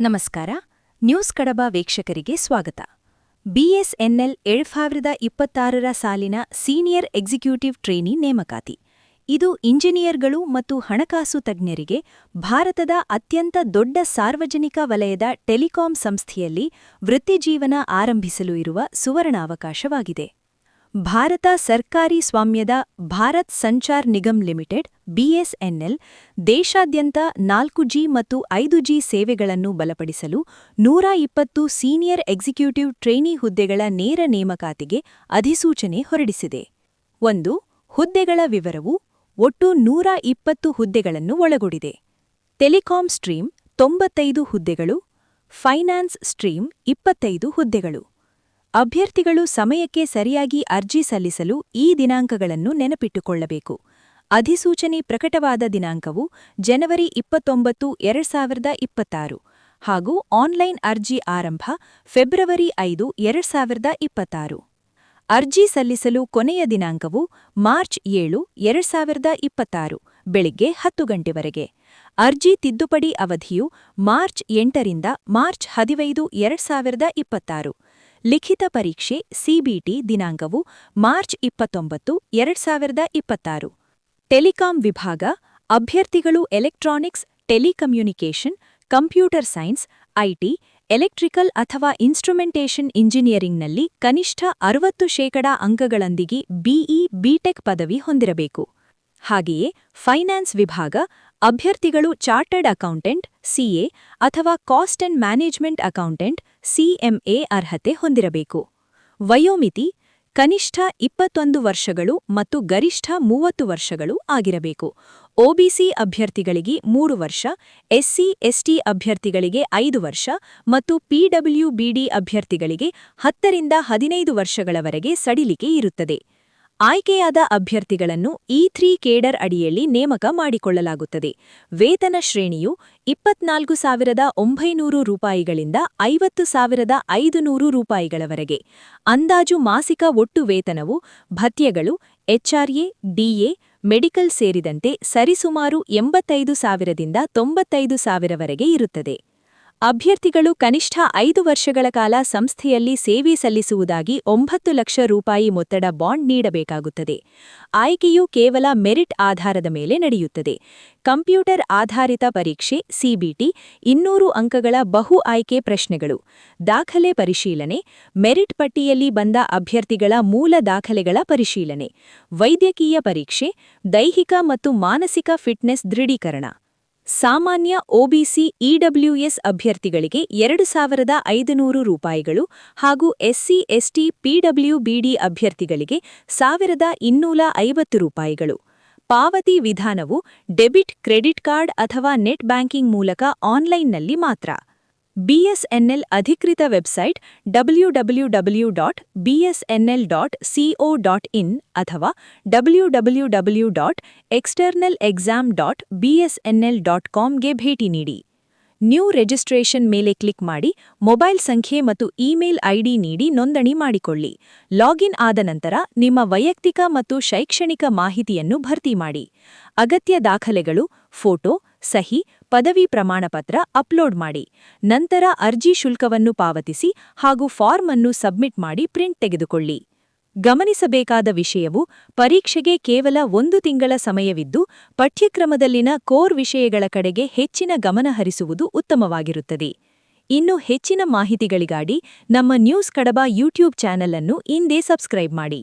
ನಮಸ್ಕಾರ, ನ್ಯೂಸ್ ಕಡಬ ವೀಕ್ಷಕರಿಗೆ ಸ್ವಾಗತ. ಬಿಎಸ್ಎನ್ಎಲ್ ಎರಡ್ ಸಾವಿರದ ಇಪ್ಪತ್ತಾರರ ಸಾಲಿನ ಸೀನಿಯರ್ ಎಕ್ಸಿಕ್ಯೂಟಿವ್ ಟ್ರೇನಿ ನೇಮಕಾತಿ. ಇದು ಇಂಜಿನಿಯರ್ಗಳು ಮತ್ತು ಹಣಕಾಸು ತಜ್ಞರಿಗೆ ಭಾರತದ ಅತ್ಯಂತ ದೊಡ್ಡ ಸಾರ್ವಜನಿಕ ವಲಯದ ಟೆಲಿಕಾಂ ಸಂಸ್ಥೆಯಲ್ಲಿ ವೃತ್ತಿಜೀವನ ಆರಂಭಿಸಲು ಇರುವ ಸುವರ್ಣಾವಕಾಶವಾಗಿದೆ. ಭಾರತ ಸರ್ಕಾರಿ ಸ್ವಾಮ್ಯದ ಭಾರತ್ ಸಂಚಾರ್ ನಿಗಮ್ ಲಿಮಿಟೆಡ್, ಬಿಎಸ್ಎನ್ಎಲ್, ದೇಶಾದ್ಯಂತ ನಾಲ್ಕು ಜಿ ಮತ್ತು ಐದು ಜಿ ಸೇವೆಗಳನ್ನು ಬಲಪಡಿಸಲು ನೂರ ಇಪ್ಪತ್ತು ಸೀನಿಯರ್ ಎಕ್ಸಿಕ್ಯೂಟಿವ್ ಟ್ರೈನಿ ಹುದ್ದೆಗಳ ನೇರ ನೇಮಕಾತಿಗೆ ಅಧಿಸೂಚನೆ ಹೊರಡಿಸಿದೆ. ಒಂದು, ಹುದ್ದೆಗಳ ವಿವರವು ಒಟ್ಟು ನೂರ ಇಪ್ಪತ್ತು ಹುದ್ದೆಗಳನ್ನು ಒಳಗೊಂಡಿದೆ. ಟೆಲಿಕಾಂ ಸ್ಟ್ರೀಮ್ ತೊಂಬತ್ತೈದು ಹುದ್ದೆಗಳು, ಫೈನಾನ್ಸ್ ಸ್ಟ್ರೀಮ್ ಇಪ್ಪತ್ತೈದು ಹುದ್ದೆಗಳು. ಅಭ್ಯರ್ಥಿಗಳು ಸಮಯಕ್ಕೆ ಸರಿಯಾಗಿ ಅರ್ಜಿ ಸಲ್ಲಿಸಲು ಈ ದಿನಾಂಕಗಳನ್ನು ನೆನಪಿಟ್ಟುಕೊಳ್ಳಬೇಕು. ಅಧಿಸೂಚನೆ ಪ್ರಕಟವಾದ ದಿನಾಂಕವು ಜನವರಿ ಇಪ್ಪತ್ತೊಂಬತ್ತು, ಎರಡ್ ಸಾವಿರದ ಇಪ್ಪತ್ತಾರು ಹಾಗೂ ಆನ್ಲೈನ್ ಅರ್ಜಿ ಆರಂಭ ಫೆಬ್ರವರಿ ಐದು, ಎರಡ್ ಸಾವಿರದ ಇಪ್ಪತ್ತಾರು. ಅರ್ಜಿ ಸಲ್ಲಿಸಲು ಕೊನೆಯ ದಿನಾಂಕವು ಮಾರ್ಚ್ ಏಳು, ಎರಡ್ ಸಾವಿರದ ಇಪ್ಪತ್ತಾರು, ಬೆಳಿಗ್ಗೆ ಹತ್ತು ಗಂಟೆವರೆಗೆ. ಅರ್ಜಿ ತಿದ್ದುಪಡಿ ಅವಧಿಯು ಮಾರ್ಚ್ ಎಂಟರಿಂದ ಮಾರ್ಚ್ ಹದಿನೈದು, ಎರಡ್ ಸಾವಿರದ ಇಪ್ಪತ್ತಾರು. ಲಿಖಿತ ಪರೀಕ್ಷೆ ಸಿಬಿಟಿ ದಿನಾಂಕವು ಮಾರ್ಚ್ ಇಪ್ಪತ್ತೊಂಬತ್ತು, ಎರಡ್ ಸಾವಿರದ ಇಪ್ಪತ್ತಾರು. ಟೆಲಿಕಾಂ ವಿಭಾಗ, ಅಭ್ಯರ್ಥಿಗಳು electronics, telecommunication, computer science IT electrical ಅಥವಾ ಇನ್ಸ್ಟ್ರುಮೆಂಟೇಷನ್ ಇಂಜಿನಿಯರಿಂಗ್ನಲ್ಲಿ ಕನಿಷ್ಠ ಅರವತ್ತು ಶೇಕಡಾ ಅಂಕಗಳೊಂದಿಗೆ ಬಿಇ, ಬಿಟೆಕ್ ಪದವಿ ಹೊಂದಿರಬೇಕು. ಹಾಗೆಯೇ ಫೈನಾನ್ಸ್ ವಿಭಾಗ, ಅಭ್ಯರ್ಥಿಗಳು ಚಾರ್ಟರ್ಡ್ ಅಕೌಂಟೆಂಟ್ ಸಿಎ ಅಥವಾ cost and management accountant CMA ಅರ್ಹತೆ ಹೊಂದಿರಬೇಕು. ವಯೋಮಿತಿ, ಕನಿಷ್ಠ ಇಪ್ಪತ್ತೊಂದು ವರ್ಷಗಳು ಮತ್ತು ಗರಿಷ್ಠ ಮೂವತ್ತು ವರ್ಷಗಳು ಆಗಿರಬೇಕು. ಒಬಿಸಿ ಅಭ್ಯರ್ಥಿಗಳಿಗೆ ಮೂರು ವರ್ಷ ಎಸ್ಸಿ ಎಸ್ಟಿ ಅಭ್ಯರ್ಥಿಗಳಿಗೆ ಐದು ವರ್ಷ ಮತ್ತು ಪಿಡಬ್ಲ್ಯೂಬಿಡಿ ಅಭ್ಯರ್ಥಿಗಳಿಗೆ ಹತ್ತರಿಂದ ಹದಿನೈದು ವರ್ಷಗಳವರೆಗೆ ಸಡಿಲಿಕೆ ಇರುತ್ತದೆ. ಆಯ್ಕೆಯಾದ ಅಭ್ಯರ್ಥಿಗಳನ್ನು ಇ ತ್ರೀ ಕೇಡರ್ ಅಡಿಯಲ್ಲಿ ನೇಮಕ ಮಾಡಿಕೊಳ್ಳಲಾಗುತ್ತದೆ. ವೇತನ ಶ್ರೇಣಿಯು ಇಪ್ಪತ್ನಾಲ್ಕು ಸಾವಿರದ ಒಂಬೈನೂರು ರೂಪಾಯಿಗಳಿಂದ ಐವತ್ತು ಸಾವಿರದ ಐದುನೂರು ರೂಪಾಯಿಗಳವರೆಗೆ. ಅಂದಾಜು ಮಾಸಿಕ ಒಟ್ಟು ವೇತನವು ಭತ್ಯೆಗಳು, ಎಚ್ಆರ್ಎ, ಡಿಎ, ಮೆಡಿಕಲ್ ಸೇರಿದಂತೆ ಸರಿಸುಮಾರು ಎಂಬತ್ತೈದು ಸಾವಿರದಿಂದ ತೊಂಬತ್ತೈದು ಸಾವಿರವರೆಗೆ ಇರುತ್ತದೆ. ಅಭ್ಯರ್ಥಿಗಳು ಕನಿಷ್ಠ ಐದು ವರ್ಷಗಳ ಕಾಲ ಸಂಸ್ಥೆಯಲ್ಲಿ ಸೇವೆ ಸಲ್ಲಿಸುವುದಾಗಿ ಒಂಬತ್ತು ಲಕ್ಷ ರೂಪಾಯಿ ಮೊತ್ತದ ಬಾಂಡ್ ನೀಡಬೇಕಾಗುತ್ತದೆ. ಆಯ್ಕೆಯು ಕೇವಲ ಮೆರಿಟ್ ಆಧಾರದ ಮೇಲೆ ನಡೆಯುತ್ತದೆ. ಕಂಪ್ಯೂಟರ್ ಆಧಾರಿತ ಪರೀಕ್ಷೆ ಸಿಬಿಟಿ ಇನ್ನೂರು ಅಂಕಗಳ ಬಹು ಆಯ್ಕೆ ಪ್ರಶ್ನೆಗಳು, ದಾಖಲೆ ಪರಿಶೀಲನೆ, ಮೆರಿಟ್ ಪಟ್ಟಿಯಲ್ಲಿ ಬಂದ ಅಭ್ಯರ್ಥಿಗಳ ಮೂಲ ದಾಖಲೆಗಳ ಪರಿಶೀಲನೆ, ವೈದ್ಯಕೀಯ ಪರೀಕ್ಷೆ, ದೈಹಿಕ ಮತ್ತು ಮಾನಸಿಕ ಫಿಟ್ನೆಸ್ ದೃಢೀಕರಣ. ಸಾಮಾನ್ಯ ಒಬಿಸಿ ಇಡಬ್ಲ್ಯೂಎಸ್ ಅಭ್ಯರ್ಥಿಗಳಿಗೆ ಎರಡು ಸಾವಿರದ ಐದುನೂರು ರೂಪಾಯಿಗಳು ಹಾಗೂ ಎಸ್ಸಿ, ಎಸ್ಟಿ ಪಿಡಬ್ಲ್ಯೂಬಿಡಿ ಅಭ್ಯರ್ಥಿಗಳಿಗೆ ಸಾವಿರದ ಇನ್ನೂರ ಐವತ್ತು ರೂಪಾಯಿಗಳು. ಪಾವತಿ ವಿಧಾನವು ಡೆಬಿಟ್, ಕ್ರೆಡಿಟ್ ಕಾರ್ಡ್ ಅಥವಾ ನೆಟ್ ಬ್ಯಾಂಕಿಂಗ್ ಮೂಲಕ ಆನ್ಲೈನ್ನಲ್ಲಿ ಮಾತ್ರ. ಬಿಎಸ್ಎನ್ಎಲ್ ಅಧಿಕೃತ website W W W dot BSNL dot CO dot in ಅಥವಾ W W W dot external exam dot BSNL dot ಕಾಮ್ಗೆ ಭೇಟಿ ನೀಡಿ. ನ್ಯೂ ರಿಜಿಸ್ಟ್ರೇಷನ್ ಮೇಲೆ ಕ್ಲಿಕ್ ಮಾಡಿ ಮೊಬೈಲ್ ಸಂಖ್ಯೆ ಮತ್ತು ಇಮೇಲ್ ಐಡಿ ನೀಡಿ ನೋಂದಣಿ ಮಾಡಿಕೊಳ್ಳಿ. ಲಾಗಿನ್ ಆದ ನಂತರ ನಿಮ್ಮ ವೈಯಕ್ತಿಕ ಮತ್ತು ಶೈಕ್ಷಣಿಕ ಮಾಹಿತಿಯನ್ನು ಭರ್ತಿ ಮಾಡಿ. ಅಗತ್ಯ ದಾಖಲೆಗಳು, ಫೋಟೋ ಸಹಿ, ಪದವಿ ಪ್ರಮಾಣಪತ್ರ ಅಪ್ಲೋಡ್ ಮಾಡಿ. ನಂತರ ಅರ್ಜಿ ಶುಲ್ಕವನ್ನು ಪಾವತಿಸಿ ಹಾಗೂ ಫಾರ್ಮ್ ಅನ್ನು ಸಬ್ಮಿಟ್ ಮಾಡಿ ಪ್ರಿಂಟ್ ತೆಗೆದುಕೊಳ್ಳಿ. ಗಮನಿಸಬೇಕಾದ ವಿಷಯವು ಪರೀಕ್ಷೆಗೆ ಕೇವಲ ಒಂದು ತಿಂಗಳ ಸಮಯವಿದ್ದು, ಪಠ್ಯಕ್ರಮದಲ್ಲಿನ ಕೋರ್ ವಿಷಯಗಳ ಕಡೆಗೆ ಹೆಚ್ಚಿನ ಗಮನ ಹರಿಸುವುದು ಉತ್ತಮವಾಗಿರುತ್ತದೆ. ಇನ್ನು ಹೆಚ್ಚಿನ ಮಾಹಿತಿಗಳಿಗಾಗಿ ನಮ್ಮ ನ್ಯೂಸ್ ಕಡಬ ಯೂಟ್ಯೂಬ್ ಚಾನೆಲ್ ಅನ್ನು ಇಂದೇ ಸಬ್ಸ್ಕ್ರೈಬ್ ಮಾಡಿ.